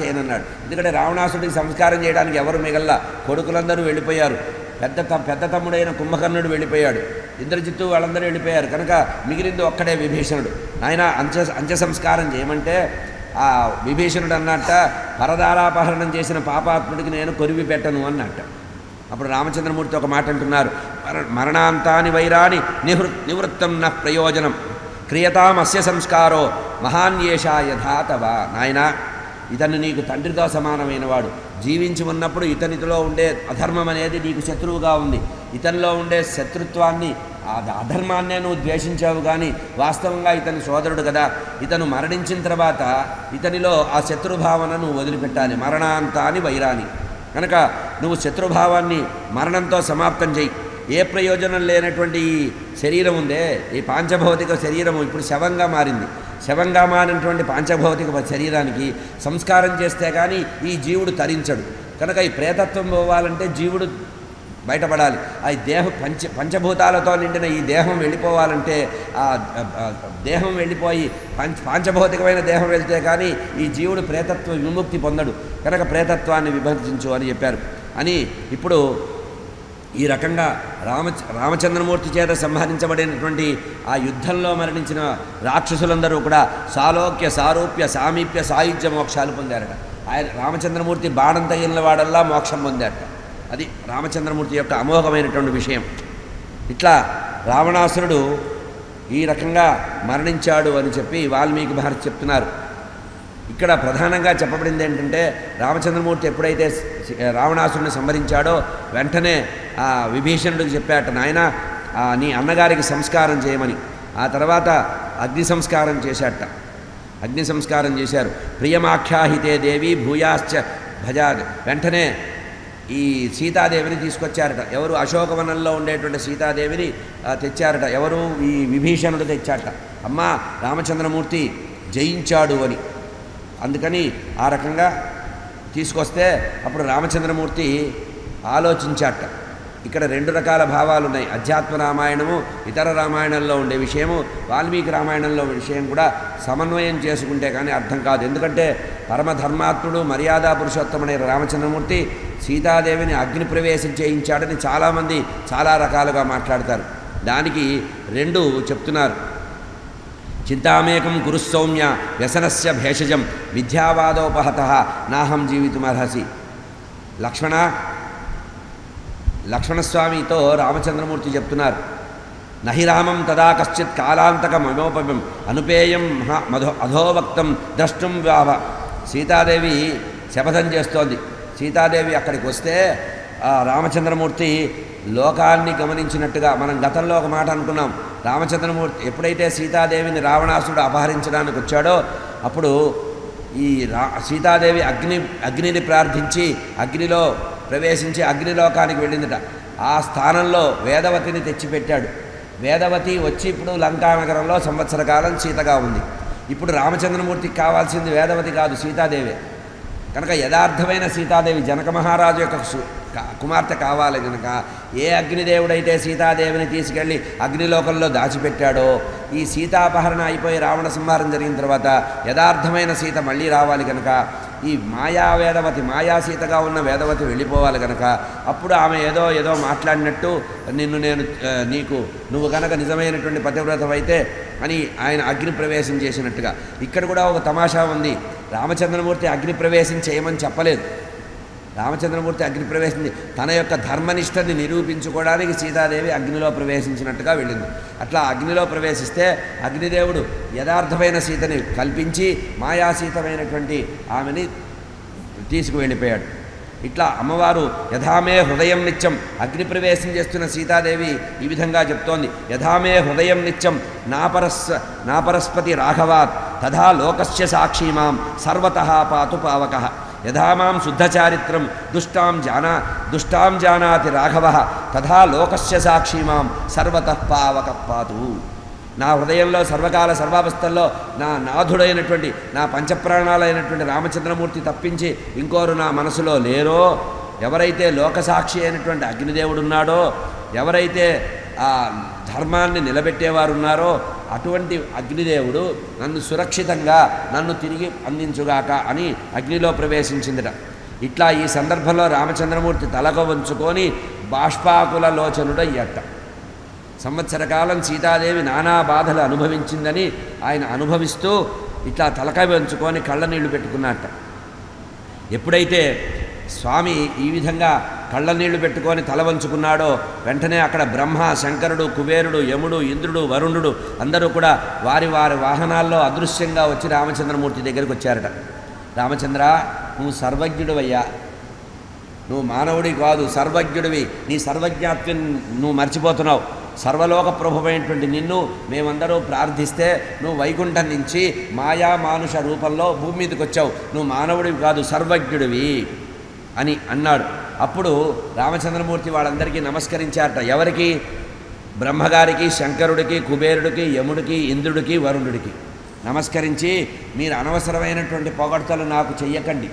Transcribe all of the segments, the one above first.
చేయనన్నాడు. ఎందుకంటే రావణాసుడికి సంస్కారం చేయడానికి ఎవరు మిగల్లా? కొడుకులందరూ వెళ్ళిపోయారు. పెద్ద త పెద్ద తమ్ముడైన కుంభకర్ణుడు వెళ్ళిపోయాడు. ఇంద్రజిత్తు వాళ్ళందరూ వెళ్ళిపోయారు. కనుక మిగిలింది ఒక్కడే విభీషణుడు. ఆయన అంత్య అంత్య సంస్కారం చేయమంటే ఆ విభీషణుడు అన్నట్ట పరదారాపహరణం చేసిన పాపాత్ముడికి నేను కొరివి పెట్టను అన్నట్ట. అప్పుడు రామచంద్రమూర్తి ఒక మాట అంటున్నారు. మరణాంతాని వైరాని నివృ నివృత్తం న ప్రయోజనం. క్రియతామస్య సంస్కారో మహాన్యేషా యథాతవా నాయనా ఇతను నీకు తండ్రితో సమానమైన వాడు. జీవించి ఉన్నప్పుడు ఇతనితో ఉండే అధర్మం అనేది నీకు శత్రువుగా ఉంది. ఇతనిలో ఉండే శత్రుత్వాన్ని ఆ అధర్మాన్నే నువ్వు ద్వేషించావు కానీ వాస్తవంగా ఇతని సోదరుడు కదా. ఇతను మరణించిన తర్వాత ఇతనిలో ఆ శత్రుభావన నువ్వు వదిలిపెట్టాలి. మరణాంతాని వైరాని. కనుక నువ్వు శత్రుభావాన్ని మరణంతో సమాప్తం చేయి. ఏ ప్రయోజనం లేనటువంటి ఈ శరీరం ఉందే? ఈ పాంచభౌతిక శరీరము ఇప్పుడు శవంగా మారింది. శవంగా మారినటువంటి పాంచభౌతిక శరీరానికి సంస్కారం చేస్తే కానీ ఈ జీవుడు తరించడు. కనుక ఈ ప్రేతత్వం పోవాలంటే జీవుడు బయటపడాలి. ఆ దేహ పంచ పంచభూతాలతో నిండిన ఈ దేహం వెళ్ళిపోవాలంటే ఆ ఆ, దేహం వెళ్ళిపోయి పంచ పాంచభౌతికమైన దేహం వెళ్తే కానీ ఈ జీవుడు ప్రేతత్వ విముక్తి పొందడు. కనుక ప్రేతత్వాన్ని విభజించు అని చెప్పారు. అని ఇప్పుడు ఈ రకంగా రామ రామచంద్రమూర్తి చేత సంహరించబడినటువంటి ఆ యుద్ధంలో మరణించిన రాక్షసులందరూ కూడా సాలోక్య సారూప్య సామీప్య సాయుధ్య మోక్షాలు పొందారట. ఆయన రామచంద్రమూర్తి బాణం తగిలిన వాడల్లా మోక్షం పొందారట. అది రామచంద్రమూర్తి యొక్క అమోఘమైనటువంటి విషయం. ఇట్లా రావణాసురుడు ఈ రకంగా మరణించాడు అని చెప్పి వాల్మీకి మహర్షి చెప్తున్నారు. ఇక్కడ ప్రధానంగా చెప్పబడింది ఏంటంటే రామచంద్రమూర్తి ఎప్పుడైతే రావణాసురుని సంహరించాడో వెంటనే ఆ విభీషణుడికి చెప్పాట నాయన నీ అన్నగారికి సంస్కారం చేయమని. ఆ తర్వాత అగ్ని సంస్కారం చేశాట. అగ్ని సంస్కారం చేశారు. ప్రియమాఖ్యాహితే దేవి భూయాశ్చ భజా వెంటనే ఈ సీతాదేవిని తీసుకొచ్చారట. ఎవరు అశోకవనంలో ఉండేటువంటి సీతాదేవిని తెచ్చారట. ఎవరు? ఈ విభీషణుడు తెచ్చాట. అమ్మ రామచంద్రమూర్తి జయించాడు అని. అందుకని ఆ రకంగా తీసుకొస్తే అప్పుడు రామచంద్రమూర్తి ఆలోచించాట. ఇక్కడ రెండు రకాల భావాలు ఉన్నాయి అధ్యాత్మ రామాయణము ఇతర రామాయణంలో ఉండే విషయము వాల్మీకి రామాయణంలో విషయం కూడా సమన్వయం చేసుకుంటే కానీ అర్థం కాదు. ఎందుకంటే పరమధర్మాత్ముడు మర్యాదా పురుషోత్తముడైన రామచంద్రమూర్తి సీతాదేవిని అగ్ని ప్రవేశం చేయించాడని చాలామంది చాలా రకాలుగా మాట్లాడతారు. దానికి రెండు చెప్తున్నారు. చింతామేకం గురుసౌమ్య వ్యసనస్య భేషజం విద్యావాదోపహత నాహం జీవితుమర్హసి. లక్ష్మణ లక్ష్మణస్వామితో రామచంద్రమూర్తి చెప్తున్నారు. నహి రామం తదా కశ్చిత్ అమోపమం అనుపేయం మహా మధో అధోవక్తం ద్రష్టం వ్యావ సీతాదేవి శపథం చేస్తోంది. సీతాదేవి అక్కడికి వస్తే రామచంద్రమూర్తి లోకాన్ని గమనించినట్టుగా మనం గతంలో ఒక మాట అనుకున్నాం. రామచంద్రమూర్తి ఎప్పుడైతే సీతాదేవిని రావణాసుడు అపహరించడానికి వచ్చాడో అప్పుడు ఈ రా సీతాదేవి అగ్ని అగ్నిని ప్రార్థించి అగ్నిలో ప్రవేశించి అగ్నిలోకానికి వెళ్ళిందట. ఆ స్థానంలో వేదవతిని తెచ్చిపెట్టాడు. వేదవతి వచ్చి ఇప్పుడు లంకానగరంలో సంవత్సర కాలం సీతగా ఉంది. ఇప్పుడు రామచంద్రమూర్తికి కావాల్సింది వేదవతి కాదు సీతాదేవే. కనుక యథార్థమైన సీతాదేవి జనక మహారాజు యొక్క కుమార్తె కావాలి కనుక ఏ అగ్నిదేవుడైతే సీతాదేవిని తీసుకెళ్ళి అగ్నిలోకంలో దాచిపెట్టాడో ఈ సీతాపహరణ అయిపోయి రావణ సంహారం జరిగిన తర్వాత యథార్థమైన సీత మళ్ళీ రావాలి కనుక ఈ మాయా వేదవతి మాయా సీతగా ఉన్న వేదవతి వెళ్ళిపోవాలి కనుక అప్పుడు ఆమె ఏదో ఏదో మాట్లాడినట్టు నిన్ను నేను నీకు నువ్వు కనుక నిజమైనటువంటి పతివ్రతమైతే అని ఆయన అగ్ని ప్రవేశం చేసినట్టుగా. ఇక్కడ కూడా ఒక తమాషా ఉంది. రామచంద్రమూర్తి అగ్ని ప్రవేశం చేయమని చెప్పలేదు. రామచంద్రమూర్తి అగ్ని ప్రవేశించి తన యొక్క ధర్మనిష్టని నిరూపించుకోవడానికి సీతాదేవి అగ్నిలో ప్రవేశించినట్టుగా వెళ్ళింది. అట్లా అగ్నిలో ప్రవేశిస్తే అగ్నిదేవుడు యథార్థమైన సీతని కల్పించి మాయాసీతమైనటువంటి ఆమెని తీసుకువెళ్ళిపోయాడు. ఇట్లా అమ్మవారు యథామే హృదయం నిత్యం అగ్ని ప్రవేశం చేస్తున్న సీతాదేవి ఈ విధంగా చెప్తోంది. యథామే హృదయం నిత్యం నాపరస్ నాపరస్పతి రాఘవాత్ తథా లోకస్య సాక్షి మాం సర్వత పాతు పావక. యథామాం శుద్ధచారిత్రం దుష్టాం జానా దుష్టాం జానాతి రాఘవ తథా లోకస్య సాక్షి మాం సర్వత పావక పాతు. నా హృదయంలో సర్వకాల సర్వావస్థల్లో నా నాథుడైనటువంటి నా పంచప్రాణాలైనటువంటి రామచంద్రమూర్తి తప్పించి ఇంకోరు నా మనసులో లేరో ఎవరైతే లోకసాక్షి అయినటువంటి అగ్నిదేవుడున్నాడో ఎవరైతే ఆ ధర్మాన్ని నిలబెట్టేవారున్నారో అటువంటి అగ్నిదేవుడు నన్ను సురక్షితంగా నన్ను తిరిగి అందించుగాక అని అగ్నిలో ప్రవేశించిందిట. ఇట్లా ఈ సందర్భంలో రామచంద్రమూర్తి తలక వంచుకొని బాష్పాకుల లోచనుడయ్యట. సంవత్సర కాలం సీతాదేవి నానా బాధలు అనుభవించిందని ఆయన అనుభవిస్తూ ఇట్లా తలక వంచుకొని కళ్ళ నీళ్ళు పెట్టుకున్నట్ట ఎప్పుడైతే స్వామి ఈ విధంగా కళ్ళ నీళ్ళు పెట్టుకొని తల వంచుకున్నాడో వెంటనే అక్కడ బ్రహ్మ శంకరుడు కుబేరుడు యముడు ఇంద్రుడు వరుణుడు అందరూ కూడా వారి వారి వాహనాల్లో అదృశ్యంగా వచ్చి రామచంద్రమూర్తి దగ్గరికి వచ్చారట. రామచంద్ర నువ్వు సర్వజ్ఞుడువయ్యా. నువ్వు మానవుడి కాదు సర్వజ్ఞుడివి. నీ సర్వజ్ఞాత్వం నువ్వు మర్చిపోతున్నావు. సర్వలోక ప్రభువైనటువంటి నిన్ను మేమందరూ ప్రార్థిస్తే నువ్వు వైకుంఠం నుంచి మాయా మానుష రూపంలో భూమి మీదకి వచ్చావు. నువ్వు మానవుడివి కాదు సర్వజ్ఞుడివి. అని అన్నాడు. అప్పుడు రామచంద్రమూర్తి వాళ్ళందరికీ నమస్కరించారట. ఎవరికి? బ్రహ్మగారికి శంకరుడికి కుబేరుడికి యముడికి ఇంద్రుడికి వరుణుడికి. నమస్కరించి మీరు అనవసరమైనటువంటి పొగడ్తలు నాకు చెయ్యకండి.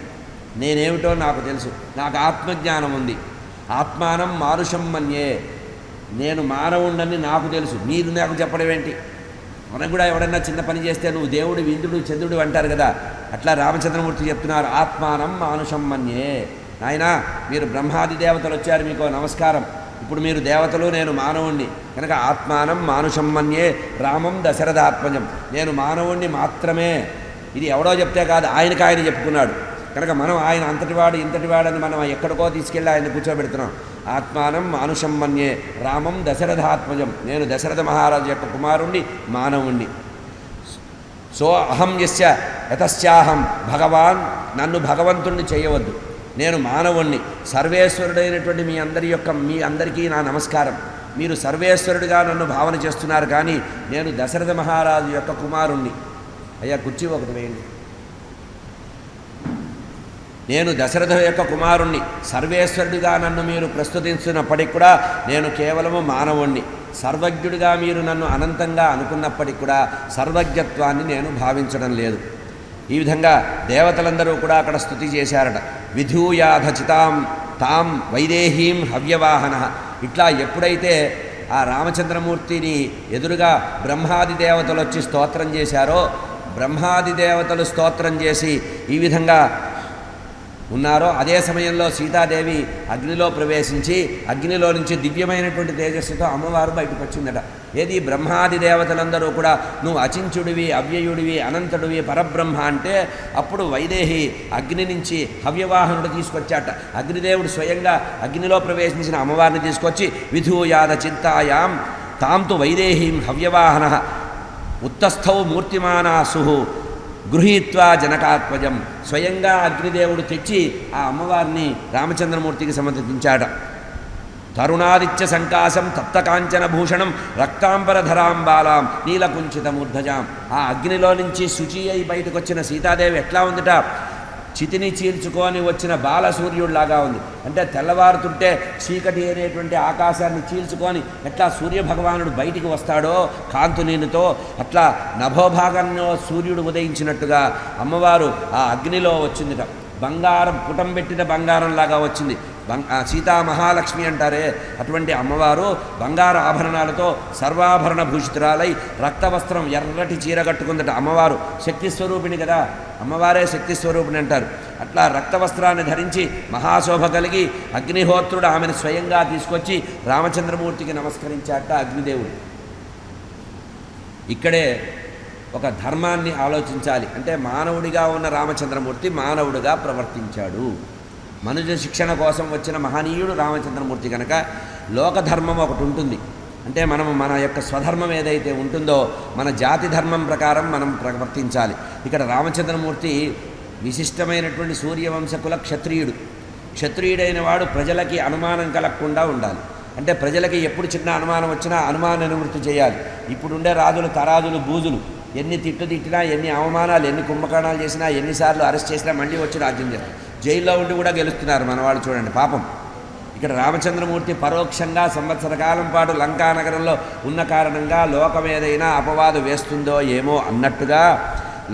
నేనేమిటో నాకు తెలుసు. నాకు ఆత్మజ్ఞానం ఉంది. ఆత్మానం మానుషం మన్యే నేను మానవుండని నాకు తెలుసు. మీరు నాకు చెప్పడం ఏంటి? మనకు కూడా ఎవడన్నా చిన్న పని చేస్తే నువ్వు దేవుడు ఇంద్రుడు చంద్రుడు అంటారు కదా. అట్లా రామచంద్రమూర్తి చెప్తున్నారు. ఆత్మానం మానుషం మన్యే ఆయన మీరు బ్రహ్మాది దేవతలు వచ్చారు మీకు నమస్కారం. ఇప్పుడు మీరు దేవతలు నేను మానవుణ్ణి. కనుక ఆత్మానం మానుషం మన్యే రామం దశరథాత్మజం. నేను మానవుణ్ణి మాత్రమే. ఇది ఎవడో చెప్తే కాదు ఆయనకు ఆయన చెప్పుకున్నాడు. కనుక మనం ఆయన అంతటివాడు ఇంతటివాడని మనం ఎక్కడికో తీసుకెళ్ళి ఆయన కూర్చోబెడుతున్నాం. ఆత్మానం మానుషం మన్యే రామం దశరథాత్మజం. నేను దశరథ మహారాజు యొక్క కుమారుణ్ణి మానవుణ్ణి. సో అహం యస్య యతశ్చాహం. భగవాన్ నన్ను భగవంతుణ్ణి చేయవద్దు. నేను మానవుణ్ణి సర్వేశ్వరుడైనటువంటి మీ అందరి యొక్క మీ అందరికీ నా నమస్కారం. మీరు సర్వేశ్వరుడిగా నన్ను భావన చేస్తున్నారు కానీ నేను దశరథ మహారాజు యొక్క కుమారుణ్ణి. అయ్యా కుర్చీ ఒకటి వేయండి. నేను దశరథ యొక్క కుమారుణ్ణి సర్వేశ్వరుడిగా నన్ను మీరు ప్రస్తుతిస్తున్నప్పటికి కూడా నేను కేవలము మానవుణ్ణి. సర్వజ్ఞుడిగా మీరు నన్ను అనంతంగా అనుకున్నప్పటికి కూడా సర్వజ్ఞత్వాన్ని నేను భావించడం లేదు. ఈ విధంగా దేవతలందరూ కూడా అక్కడ స్థుతి చేశారట. విధూయాధ చితాం తాం వైదేహీం హవ్యవాహన. ఇట్లా ఎప్పుడైతే ఆ రామచంద్రమూర్తిని ఎదురుగా బ్రహ్మాది దేవతలు వచ్చి స్తోత్రం చేశారో బ్రహ్మాది దేవతలు స్తోత్రం చేసి ఈ విధంగా ఉన్నారో అదే సమయంలో సీతాదేవి అగ్నిలో ప్రవేశించి అగ్నిలో నుంచి దివ్యమైనటువంటి తేజస్సుతో అమ్మవారు బయటకు వచ్చిందట. ఏది బ్రహ్మాది దేవతలందరూ కూడా నువ్వు అచించుడివి అవ్యయుడివి అనంతుడివి పరబ్రహ్మ అంటే అప్పుడు వైదేహి అగ్ని నుంచి హవ్యవాహనుడు తీసుకొచ్చాట. అగ్నిదేవుడు స్వయంగా అగ్నిలో ప్రవేశించిన అమ్మవారిని తీసుకొచ్చి విధూయాద చింతాయాం తాంతు వైదేహీం హవ్యవాహన ఉత్తస్థౌ మూర్తిమానాసు గృహీత్వా జనకాత్మజం. స్వయంగా అగ్నిదేవుడు తెచ్చి ఆ అమ్మవారిని రామచంద్రమూర్తికి సమర్పించాడ తరుణాదిత్య సంకాశం తప్తకాంచన భూషణం రక్తాంబరధరాం బాలాం నీలకుంచితమూర్ధజాం ఆ అగ్నిలో నుంచి శుచి అయి బయటకు వచ్చిన సీతాదేవి ఎట్లా ఉందిట చితిని చీల్చుకొని వచ్చిన బాలసూర్యుడిలాగా ఉంది అంటే తెల్లవారుతుంటే చీకటి అనేటువంటి ఆకాశాన్ని చీల్చుకొని ఎట్లా సూర్యభగవానుడు బయటికి వస్తాడో కాంతునీనుతో అట్లా నభోభాగంలో సూర్యుడు ఉదయించినట్టుగా అమ్మవారు ఆ అగ్నిలో వచ్చిందిట బంగారం పుటం పెట్టిన బంగారంలాగా వచ్చింది సీతా మహాలక్ష్మి అంటారే అటువంటి అమ్మవారు బంగారు ఆభరణాలతో సర్వాభరణ భూషితురాలై రక్తవస్త్రం ఎర్రటి చీర కట్టుకుందట అమ్మవారు. శక్తి స్వరూపిణి కదా అమ్మవారే శక్తి స్వరూపిణి అంటారు. అట్లా రక్తవస్త్రాన్ని ధరించి మహాశోభ కలిగి అగ్నిహోత్రుడు ఆమెను స్వయంగా తీసుకొచ్చి రామచంద్రమూర్తికి నమస్కరించాట అగ్నిదేవుడు. ఇక్కడే ఒక ధర్మాన్ని ఆలోచించాలి. అంటే మానవుడిగా ఉన్న రామచంద్రమూర్తి మానవుడిగా ప్రవర్తించాడు. మనుజ శిక్షణ కోసం వచ్చిన మహనీయుడు రామచంద్రమూర్తి కనుక లోకధర్మం ఒకటి ఉంటుంది. అంటే మనం మన యొక్క స్వధర్మం ఏదైతే ఉంటుందో మన జాతి ధర్మం ప్రకారం మనం ప్రవర్తించాలి. ఇక్కడ రామచంద్రమూర్తి విశిష్టమైనటువంటి సూర్యవంశకుల క్షత్రియుడు. క్షత్రియుడైన వాడు ప్రజలకి అనుమానం కలగకుండా ఉండాలి. అంటే ప్రజలకి ఎప్పుడు చిన్న అనుమానం వచ్చినా అనుమాన నివృత్తి చేయాలి. ఇప్పుడుండే రాజులు తరాజులు బూజులు ఎన్ని తిట్టు తిట్టినా ఎన్ని అవమానాలు ఎన్ని కుంభకోణాలు చేసినా ఎన్నిసార్లు అరెస్ట్ చేసినా మళ్ళీ వచ్చి రాజ్యం చేస్తారు. జైల్లో ఉండి కూడా గెలుస్తున్నారు మన వాళ్ళు చూడండి పాపం. ఇక్కడ రామచంద్రమూర్తి పరోక్షంగా సంవత్సర కాలం పాటు లంకానగరంలో ఉన్న కారణంగా లోకం ఏదైనా అపవాదు వేస్తుందో ఏమో అన్నట్టుగా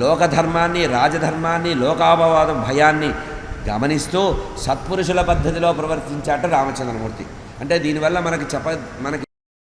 లోకధర్మాన్ని రాజధర్మాన్ని లోకాపవాదం భయాన్ని గమనిస్తూ సత్పురుషుల పద్ధతిలో ప్రవర్తించాట రామచంద్రమూర్తి. అంటే దీనివల్ల మనకి చెప్ప మనకి